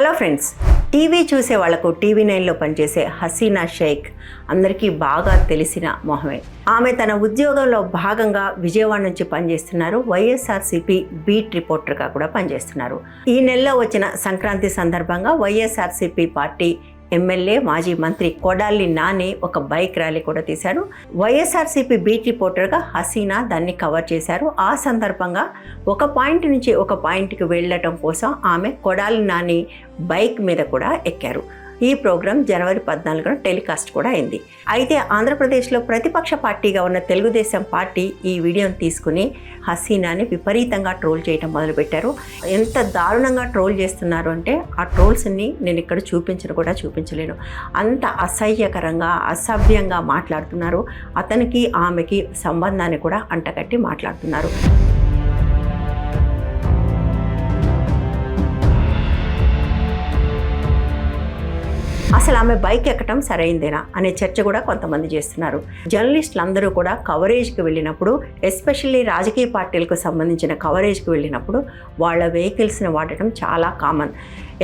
Hello friends TV చూసే వాళ్ళకు TV నైన్లో పనిచేసే హసీనా షేక్ అందరికీ బాగా తెలిసిన మొహమే. ఆమె తన ఉద్యోగంలో భాగంగా విజయవాడ నుంచి పనిచేస్తున్నారు. వైఎస్ఆర్సీపీ బీట్ రిపోర్టర్గా కూడా పనిచేస్తున్నారు. ఈ నెలలో వచ్చిన సంక్రాంతి సందర్భంగా వైఎస్ఆర్సీపీ పార్టీ ఎమ్మెల్యే మాజీ మంత్రి కొడాలి నాని ఒక బైక్ ర్యాలీ కూడా తీశారు. వైఎస్ఆర్సీపీ బీట్ రిపోర్టర్గా హసీనా దాన్ని కవర్ చేశారు. ఆ సందర్భంగా ఒక పాయింట్ నుంచి ఒక పాయింట్కి వెళ్ళటం కోసం ఆమె కొడాలి నాని బైక్ మీద కూడా ఎక్కారు. ఈ ప్రోగ్రాం జనవరి పద్నాలుగున టెలికాస్ట్ కూడా అయింది. అయితే ఆంధ్రప్రదేశ్లో ప్రతిపక్ష పార్టీగా ఉన్న తెలుగుదేశం పార్టీ ఈ వీడియోని తీసుకుని హసీనాని విపరీతంగా ట్రోల్ చేయటం మొదలుపెట్టారు. ఎంత దారుణంగా ట్రోల్ చేస్తున్నారు అంటే ఆ ట్రోల్స్ని నేను ఇక్కడ చూపించను కూడా చూపించలేను. అంత అసహ్యకరంగా అసభ్యంగా మాట్లాడుతున్నారు. అతనికి ఆమెకి సంబంధాన్ని కూడా అంటగట్టి మాట్లాడుతున్నారు. అసలు ఆమె బైక్ ఎక్కటం సరైందేనా అనే చర్చ కూడా కొంతమంది చేస్తున్నారు. జర్నలిస్టులు అందరూ కూడా కవరేజ్కి వెళ్ళినప్పుడు ఎస్పెషల్లీ రాజకీయ పార్టీలకు సంబంధించిన కవరేజ్కి వెళ్ళినప్పుడు వాళ్ళ వెహికల్స్ని వాడటం చాలా కామన్.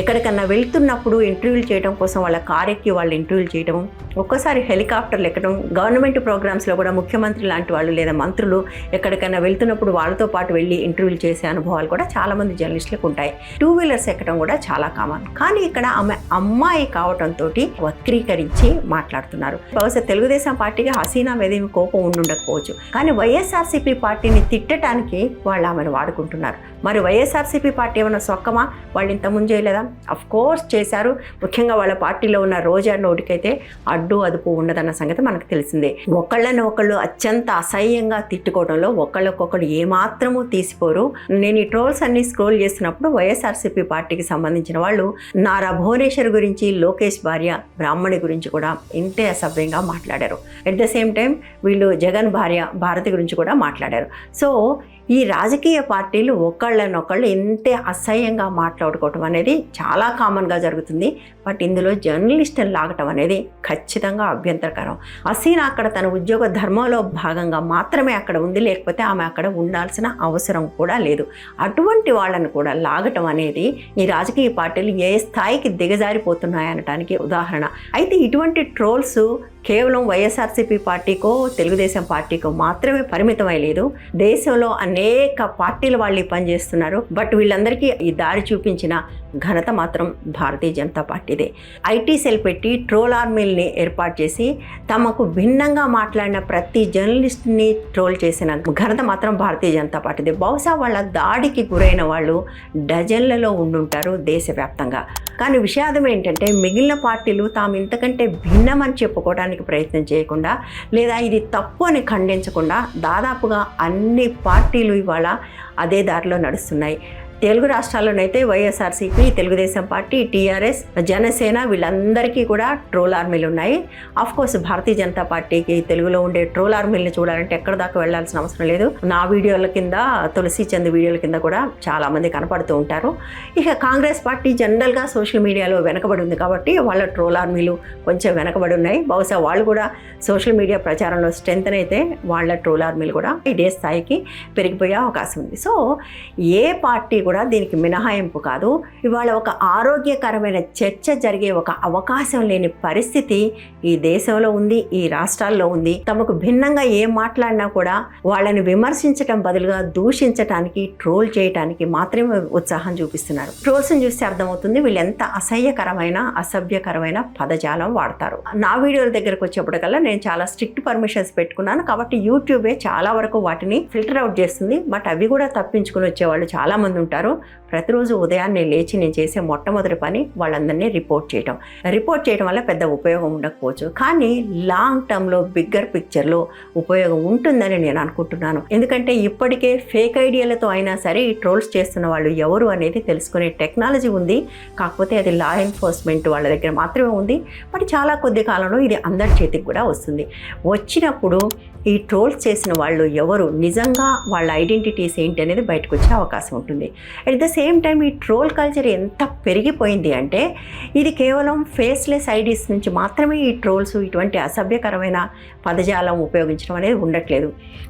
ఎక్కడికన్నా వెళ్తున్నప్పుడు ఇంటర్వ్యూలు చేయడం కోసం వాళ్ళ కార్ ఎక్కి వాళ్ళు ఇంటర్వ్యూలు చేయడం ఒక్కోసారి హెలికాప్టర్లు ఎక్కడం గవర్నమెంట్ ప్రోగ్రామ్స్లో కూడా ముఖ్యమంత్రి లాంటి వాళ్ళు లేదా మంత్రులు ఎక్కడికైనా వెళ్తున్నప్పుడు వాళ్ళతో పాటు వెళ్ళి ఇంటర్వ్యూలు చేసే అనుభవాలు కూడా చాలామంది జర్నలిస్టులకు ఉంటాయి. టూ వీలర్స్ ఎక్కడం కూడా చాలా కామన్. కానీ ఇక్కడ ఆమె అమ్మాయి కావటంతో వక్రీకరించి మాట్లాడుతున్నారు. బహుశా తెలుగుదేశం పార్టీకి హసీనా మీద ఏమి కోపం ఉండుండకపోవచ్చు. కానీ వైఎస్ఆర్సీపీ పార్టీని తిట్టడానికి వాళ్ళు ఆమెను వాడుకుంటున్నారు. మరి వైఎస్ఆర్సీపీ పార్టీ ఏమైనా సొక్కమా? వాళ్ళు ఇంత ముందు చేయలేదా? అఫ్ కోర్స్ చేశారు. ముఖ్యంగా వాళ్ళ పార్టీలో ఉన్న రోజా నోటికైతే అడ్డు అడ్డు అదుపు ఉండదన్న సంగతి మనకు తెలిసిందే. ఒకళ్ళని ఒకళ్ళు అత్యంత అసహ్యంగా తిట్టుకోవడంలో ఒకళ్ళకొకళ్ళు ఏమాత్రమూ తీసిపోరు. నేను ఈ ట్రోల్స్ అన్ని స్క్రోల్ చేస్తున్నప్పుడు వైఎస్ఆర్సీపీ పార్టీకి సంబంధించిన వాళ్ళు నారా భువనేశ్వర్ గురించి లోకేష్ భార్య బ్రాహ్మణి గురించి కూడా ఇంతే అసభ్యంగా మాట్లాడారు. ఎట్ ద సేమ్ టైం వీళ్ళు జగన్ భార్య భారతి గురించి కూడా మాట్లాడారు. సో ఈ రాజకీయ పార్టీలు ఒకళ్ళనొకళ్ళు ఇంతే అసహ్యంగా మాట్లాడుకోవటం అనేది చాలా కామన్గా జరుగుతుంది. బట్ ఇందులో జర్నలిస్టులు లాగటం అనేది ఖచ్చితంగా అభ్యంతరకరం. హసీనా అక్కడ తన ఉద్యోగ ధర్మంలో భాగంగా మాత్రమే అక్కడ ఉంది. లేకపోతే ఆమె అక్కడ ఉండాల్సిన అవసరం కూడా లేదు. అటువంటి వాళ్ళని కూడా లాగటం అనేది ఈ రాజకీయ పార్టీలు ఏ స్థాయికి దిగజారిపోతున్నాయనటానికి ఉదాహరణ. అయితే ఇటువంటి ట్రోల్స్ కేవలం వైఎస్ఆర్సీపీ పార్టీకో తెలుగుదేశం పార్టీకో మాత్రమే పరిమితమై లేదు. దేశంలో అనేక పార్టీల వాళ్ళు పనిచేస్తున్నారు. బట్ వీళ్ళందరికీ ఈ దారి చూపించిన ఘనత మాత్రం భారతీయ జనతా పార్టీదే. ఐటీ సెల్ పెట్టి ట్రోల్ ఆర్మీల్ని ఏర్పాటు చేసి తమకు భిన్నంగా మాట్లాడిన ప్రతి జర్నలిస్ట్ని ట్రోల్ చేసిన ఘనత మాత్రం భారతీయ జనతా పార్టీదే. బహుశా వాళ్ళ దాడికి గురైన వాళ్ళు డజన్లలో ఉండుంటారు దేశవ్యాప్తంగా. కానీ విషాదం ఏంటంటే మిగిలిన పార్టీలు తాము ఇంతకంటే భిన్నమని చెప్పుకోవడానికి ప్రయత్నం చేయకుండా లేదా ఇది తప్పు అని ఖండించకుండా దాదాపుగా అన్ని పార్టీలు ఇవాళ అదే దారిలో నడుస్తున్నాయి. తెలుగు రాష్ట్రాల్లోనైతే వైఎస్ఆర్సీపీ తెలుగుదేశం పార్టీ టీఆర్ఎస్ జనసేన వీళ్ళందరికీ కూడా ట్రోల్ ఆర్మీలు ఉన్నాయి. ఆఫ్ కోర్స్ భారతీయ జనతా పార్టీకి తెలుగులో ఉండే ట్రోల్ ఆర్మీలను చూడాలంటే ఎక్కడ దాకా వెళ్ళాల్సిన అవసరం లేదు. నా వీడియోల కింద తులసి చంద్ వీడియోల కింద కూడా చాలా మంది కనపడుతూ ఉంటారు. ఇక కాంగ్రెస్ పార్టీ జనరల్గా సోషల్ మీడియాలో వెనకబడి ఉంది కాబట్టి వాళ్ళ ట్రోల్ ఆర్మీలు కొంచెం వెనకబడి ఉన్నాయి. బహుశా వాళ్ళు కూడా సోషల్ మీడియా ప్రచారంలో స్ట్రెంత్ అయితే వాళ్ళ ట్రోల్ ఆర్మీలు కూడా ఇదే స్థాయికి పెరిగిపోయే అవకాశం ఉంది. సో ఏ పార్టీ కూడా దీనికి మినహాయింపు కాదు. ఇవాళ ఒక ఆరోగ్యకరమైన చర్చ జరిగే ఒక అవకాశం లేని పరిస్థితి ఈ దేశంలో ఉంది ఈ రాష్ట్రాల్లో ఉంది. తమకు భిన్నంగా ఏం మాట్లాడినా కూడా వాళ్ళని విమర్శించటం బదులుగా దూషించటానికి ట్రోల్ చేయటానికి మాత్రమే ఉత్సాహం చూపిస్తున్నారు. ట్రోల్స్ని చూస్తే అర్థమవుతుంది వీళ్ళు ఎంత అసహ్యకరమైన అసభ్యకరమైన పదజాలం వాడతారు. నా వీడియోల దగ్గరకు వచ్చేప్పటికల్లా నేను చాలా స్ట్రిక్ట్ పర్మిషన్స్ పెట్టుకున్నాను కాబట్టి యూట్యూబే చాలా వరకు వాటిని ఫిల్టర్ అవుట్ చేస్తుంది. బట్ అవి కూడా తప్పించుకుని వచ్చేవాళ్ళు చాలా మంది ఉంటారు ప్రతిరోజు ఉదయాన్నే లేచి నేను చేసే మొట్టమొదటి పని వాళ్ళందరినీ రిపోర్ట్ చేయటం. రిపోర్ట్ చేయడం వల్ల పెద్ద ఉపయోగం ఉండకపోవచ్చు. కానీ లాంగ్ టర్మ్లో బిగ్గర్ పిక్చర్లో ఉపయోగం ఉంటుందని నేను అనుకుంటున్నాను. ఎందుకంటే ఇప్పటికే ఫేక్ ఐడియాలతో అయినా సరే ఈ ట్రోల్స్ చేస్తున్న వాళ్ళు ఎవరు అనేది తెలుసుకునే టెక్నాలజీ ఉంది. కాకపోతే అది లా ఎన్ఫోర్స్మెంట్ వాళ్ళ దగ్గర మాత్రమే ఉంది. బట్ చాలా కొద్ది కాలంలో ఇది అందరి చేతికి కూడా వస్తుంది. వచ్చినప్పుడు ఈ ట్రోల్స్ చేసిన వాళ్ళు ఎవరు? నిజంగా వాళ్ళ ఐడెంటిటీస్ ఏంటి అనేది బయటకు వచ్చే అవకాశం ఉంటుంది. అట్ ద సేమ్ టైం ఈ ట్రోల్ కల్చర్ ఎంత పెరిగిపోయింది అంటే ఇది కేవలం ఫేస్లెస్ ఐడీస్ నుంచి మాత్రమే ఈ ట్రోల్స్ ఇటువంటి అసభ్యకరమైన పదజాలం ఉపయోగించడం అనేది ఉండట్లేదు.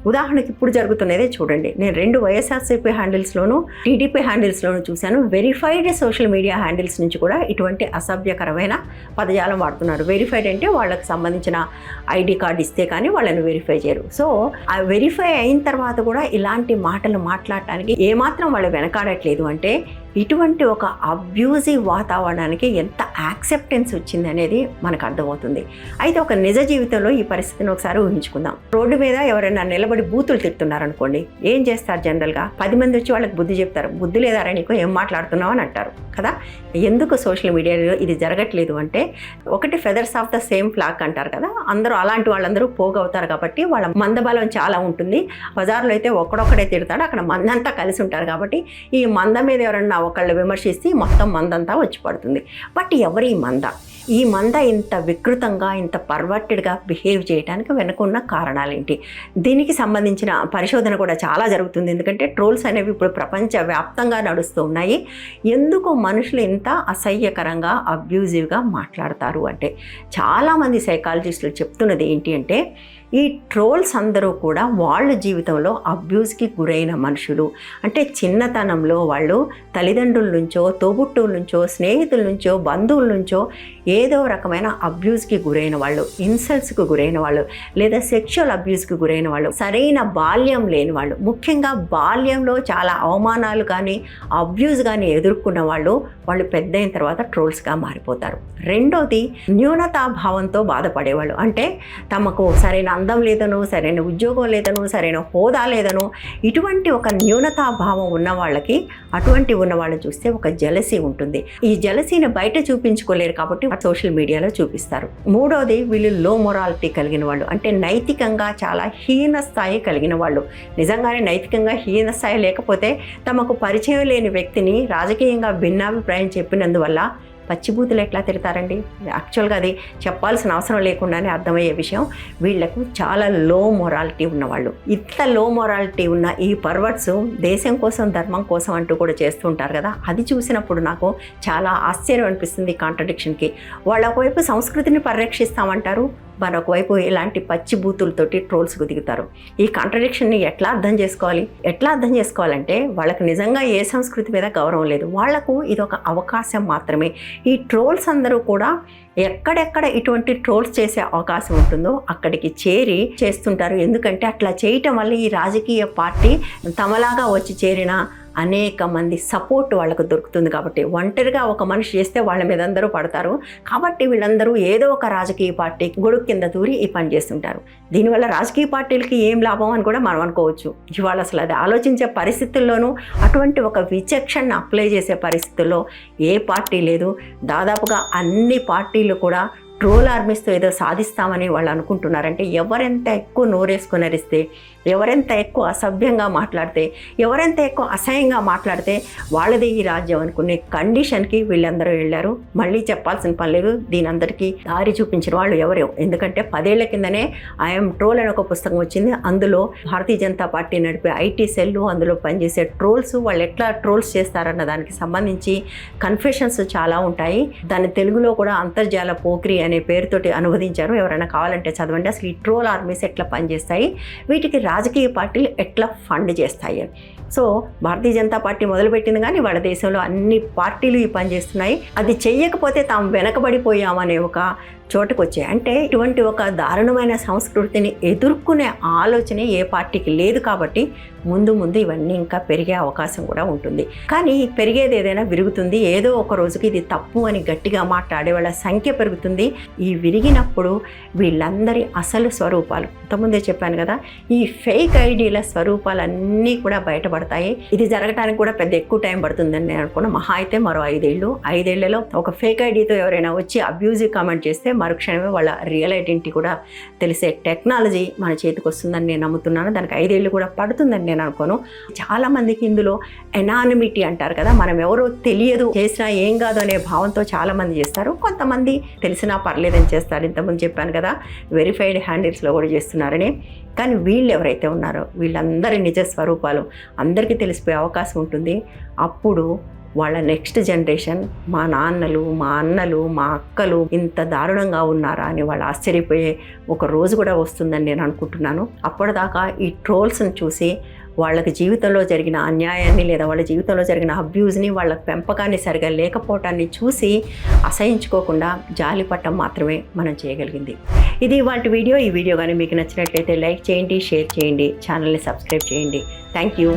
ఉదాహరణకి ఇప్పుడు జరుగుతున్నదే చూడండి. నేను రెండు వైఎస్ఆర్సీపీ హ్యాండిల్స్లోనూ టీడీపీ హ్యాండిల్స్లోనూ చూశాను. వెరిఫైడ్ సోషల్ మీడియా హ్యాండిల్స్ నుంచి కూడా ఇటువంటి అసభ్యకరమైన పదజాలం వాడుతున్నారు. వెరిఫైడ్ అంటే వాళ్ళకి సంబంధించిన ఐడి కార్డు ఇస్తే కానీ వాళ్ళని వెరిఫై చేయరు. సో ఆ వెరిఫై అయిన తర్వాత కూడా ఇలాంటి మాటలు మాట్లాడటానికి ఏమాత్రం వాళ్ళు వెనకాడట్లేదు అంటే ఇటువంటి ఒక అబ్యూజివ్ వాతావరణానికి ఎంత యాక్సెప్టెన్స్ వచ్చింది అనేది మనకు అర్థమవుతుంది. అయితే ఒక నిజ జీవితంలో ఈ పరిస్థితిని ఒకసారి ఊహించుకుందాం. రోడ్డు మీద ఎవరైనా నిలబడి బూతులు తిడుతున్నారనుకోండి ఏం చేస్తారు జనరల్గా పది మంది వచ్చి వాళ్ళకి బుద్ధి చెప్తారు. బుద్ధి లేదారా నీకు? ఏం మాట్లాడుతున్నావు అని అంటారు. కదా? ఎందుకు సోషల్ మీడియాలో ఇది జరగట్లేదు అంటే ఒకటి feathers of the same flock అంటారు కదా? అందరూ అలాంటి వాళ్ళందరూ పోగవుతారు కాబట్టి వాళ్ళ మందబలం చాలా ఉంటుంది. బజార్లో అయితే ఒక్కడొక్కడే తిడతాడు. అక్కడ మందంతా కలిసి ఉంటారు కాబట్టి ఈ మంద మీద ఎవరన్నా ఒకళ్ళు విమర్శిస్తే మొత్తం మందంతా వచ్చి పడుతుంది. బట్ ఎవరి మంద? ఈ మంద ఇంత వికృతంగా ఇంత పర్వర్టెడ్గా బిహేవ్ చేయడానికి వెనుకున్న కారణాలేంటి? దీనికి సంబంధించిన పరిశోధన కూడా చాలా జరుగుతుంది. ఎందుకంటే ట్రోల్స్ అనేవి ఇప్పుడు ప్రపంచ వ్యాప్తంగా నడుస్తూ ఉన్నాయి. ఎందుకు మనుషులు ఇంత అసహ్యకరంగా అబ్యూజివ్గా మాట్లాడతారు అంటే చాలామంది సైకాలజిస్టులు చెప్తున్నది ఏంటి అంటే ఈ ట్రోల్స్ అందరూ కూడా వాళ్ళ జీవితంలో అబ్యూస్కి గురైన మనుషులు. అంటే చిన్నతనంలో వాళ్ళు తల్లిదండ్రుల నుంచో తోబుట్టువుల నుంచో స్నేహితుల నుంచో బంధువుల నుంచో ఏదో రకమైన అబ్యూస్కి గురైన వాళ్ళు ఇన్సల్ట్స్కి గురైన వాళ్ళు లేదా సెక్షువల్ అబ్యూస్కి గురైన వాళ్ళు సరైన బాల్యం లేని వాళ్ళు ముఖ్యంగా బాల్యంలో చాలా అవమానాలు కానీ అబ్యూస్ కానీ ఎదుర్కొన్న వాళ్ళు వాళ్ళు పెద్ద అయిన తర్వాత ట్రోల్స్గా మారిపోతారు. రెండోది న్యూనతాభావంతో బాధపడేవాళ్ళు. అంటే తమకు సరైన అందం లేదను సరైన ఉద్యోగం లేదను సరైన హోదా లేదను ఇటువంటి ఒక న్యూనతాభావం ఉన్న వాళ్ళకి అటువంటి ఉన్న వాళ్ళని చూస్తే ఒక జలసీ ఉంటుంది. ఈ జలసీని బయట చూపించుకోలేరు కాబట్టి సోషల్ మీడియాలో చూపిస్తారు. మూడోది వీళ్ళు లో మొరాలిటీ కలిగిన వాళ్ళు. అంటే నైతికంగా చాలా హీన స్థాయి కలిగిన వాళ్ళు. నిజంగానే నైతికంగా హీన స్థాయి లేకపోతే తమకు పరిచయం లేని వ్యక్తిని రాజకీయంగా భిన్నాభిప్రాయం చెప్పినందువల్ల పచ్చిబూతులు ఎట్లా తిడతారండి? యాక్చువల్గా అది చెప్పాల్సిన అవసరం లేకుండానే అర్థమయ్యే విషయం. వీళ్ళకు చాలా లో మొరాలిటీ ఉన్నవాళ్ళు. ఇంత లో మొరాలిటీ ఉన్న ఈ పర్వర్ట్స్ దేశం కోసం ధర్మం కోసం అంటూ కూడా చేస్తుంటారు కదా? అది చూసినప్పుడు నాకు చాలా ఆశ్చర్యం అనిపిస్తుంది కాంట్రడిక్షన్కి వాళ్ళ ఒకవైపు సంస్కృతిని పరిరక్షిస్తామంటారు? మరొక వైపు ఇలాంటి పచ్చి బూతులతోటి ట్రోల్స్కు దిగుతారు ఈ కాంట్రడిక్షన్ని ఎట్లా అర్థం చేసుకోవాలి? ఎట్లా అర్థం చేసుకోవాలంటే వాళ్ళకి నిజంగా ఏ సంస్కృతి మీద గౌరవం లేదు. వాళ్ళకు ఇది ఒక అవకాశం మాత్రమే. ఈ ట్రోల్స్ అందరూ కూడా ఎక్కడెక్కడ ఇటువంటి ట్రోల్స్ చేసే అవకాశం ఉంటుందో అక్కడికి చేరి చేస్తుంటారు. ఎందుకంటే అట్లా చేయటం వల్ల ఈ రాజకీయ పార్టీ తమలాగా వచ్చి చేరిన అనేక మంది సపోర్ట్ వాళ్ళకు దొరుకుతుంది కాబట్టి ఒంటరిగా ఒక మనిషి చేస్తే వాళ్ళ మీద అందరూ పడతారు. కాబట్టి వీళ్ళందరూ ఏదో ఒక రాజకీయ పార్టీ గొడుగు కింద దూరి ఈ పని చేస్తుంటారు. దీనివల్ల రాజకీయ పార్టీలకి ఏం లాభం అని కూడా మనం అనుకోవచ్చు. ఇవాళ అసలు అది ఆలోచించే పరిస్థితుల్లోనూ అటువంటి ఒక విచక్షణ అప్లై చేసే పరిస్థితుల్లో ఏ పార్టీ లేదు. దాదాపుగా అన్ని పార్టీలు కూడా ట్రోల్ ఆర్మీస్తో ఏదో సాధిస్తామని వాళ్ళు అనుకుంటున్నారంటే ఎవరెంత ఎక్కువ నోరేసుకునరిస్తే ఎవరెంత ఎక్కువ అసభ్యంగా మాట్లాడితే ఎవరెంత ఎక్కువ అసహ్యంగా మాట్లాడితే వాళ్ళదే ఈ రాజ్యం అనుకునే కండిషన్కి వీళ్ళందరూ వెళ్ళారు. మళ్ళీ చెప్పాల్సిన పని లేదు. దీని అందరికీ దారి చూపించిన వాళ్ళు ఎవరు? ఎందుకంటే పదేళ్ళ కిందనే ఐఎమ్ ట్రోల్ అని ఒక పుస్తకం వచ్చింది. అందులో భారతీయ జనతా పార్టీ నడిపే ఐటీ సెల్లు అందులో పనిచేసే ట్రోల్స్ వాళ్ళు ఎట్లా ట్రోల్స్ చేస్తారన్న దానికి సంబంధించి కన్ఫెషన్స్ చాలా ఉంటాయి. దాని తెలుగులో కూడా అంతర్జాల పోక్రి అనే పేరుతోటి అనువదించారు. ఎవరైనా కావాలంటే చదవండి. అసలు ఈ ట్రోల్ ఆర్మీస్ ఎట్లా పనిచేస్తాయి? వీటికి రాజకీయ పార్టీలు ఎట్లా ఫండ్ చేస్తాయి? అని సో భారతీయ జనతా పార్టీ మొదలుపెట్టింది కానీ వాళ్ళ దేశంలో అన్ని పార్టీలు ఈ పని చేస్తున్నాయి. అది చెయ్యకపోతే తాము వెనకబడిపోయామనే ఒక చోటుకు వచ్చాయి అంటే ఇటువంటి ఒక దారుణమైన సంస్కృతిని ఎదుర్కొనే ఆలోచన ఏ పార్టీకి లేదు కాబట్టి ముందు ముందు ఇవన్నీ ఇంకా పెరిగే అవకాశం కూడా ఉంటుంది. కానీ పెరిగేది ఏదైనా విరుగుతుంది. ఏదో ఒక రోజుకి ఇది తప్పు అని గట్టిగా మాట్లాడే వాళ్ళ సంఖ్య పెరుగుతుంది. ఈ విరిగినప్పుడు వీళ్ళందరి అసలు స్వరూపాలు ఇంతకుముందే చెప్పాను కదా ఈ ఫేక్ ఐడీల స్వరూపాలన్నీ కూడా బయటపడతాయి. ఇది జరగడానికి కూడా పెద్ద ఎక్కువ టైం పడుతుందని నేను అనుకున్నా మహా అయితే మరో ఐదేళ్ళు. ఐదేళ్ళలో ఒక ఫేక్ ఐడీతో ఎవరైనా వచ్చి అబ్యూజివ్ కామెంట్ చేస్తే మరుక్షణమే వాళ్ళ రియల్ ఐడెంటిటీ కూడా తెలిసే టెక్నాలజీ మన చేతికి వస్తుందని నేను నమ్ముతున్నాను. దానికి ఐదేళ్ళు కూడా పడుతుందని నేను అనుకోను. చాలామందికి ఇందులో ఎనానిమిటీ అంటారు కదా మనం ఎవరో తెలియదు చేసినా ఏం కాదు అనే భావంతో చాలామంది చేస్తారు. కొంతమంది తెలిసినా పర్లేదని చేస్తారు. ఇంతకుముందు చెప్పాను కదా వెరిఫైడ్ హ్యాండిల్స్లో కూడా చేస్తున్నారని. కానీ వీళ్ళు ఎవరైతే ఉన్నారో వీళ్ళందరి నిజ స్వరూపాలు అందరికీ తెలిసిపోయే అవకాశం ఉంటుంది. అప్పుడు వాళ్ళ నెక్స్ట్ జనరేషన్ మా నాన్నలు మా అన్నలు మా అక్కలు ఇంత దారుణంగా ఉన్నారా అని వాళ్ళు ఆశ్చర్యపోయే ఒక రోజు కూడా వస్తుందని నేను అనుకుంటున్నాను. అప్పటిదాకా ఈ ట్రోల్స్ని చూసి వాళ్ళకి జీవితంలో జరిగిన అన్యాయాన్ని లేదా వాళ్ళ జీవితంలో జరిగిన అబ్యూజ్ని వాళ్ళ పెంపకాన్ని సరిగా లేకపోవటాన్ని చూసి అసహించుకోకుండా జాలి పట్టం మాత్రమే మనం చేయగలిగింది. ఇది వాటి వీడియో. ఈ వీడియో కానీ మీకు నచ్చినట్లయితే లైక్ చేయండి షేర్ చేయండి ఛానల్ని సబ్స్క్రైబ్ చేయండి. Thank you.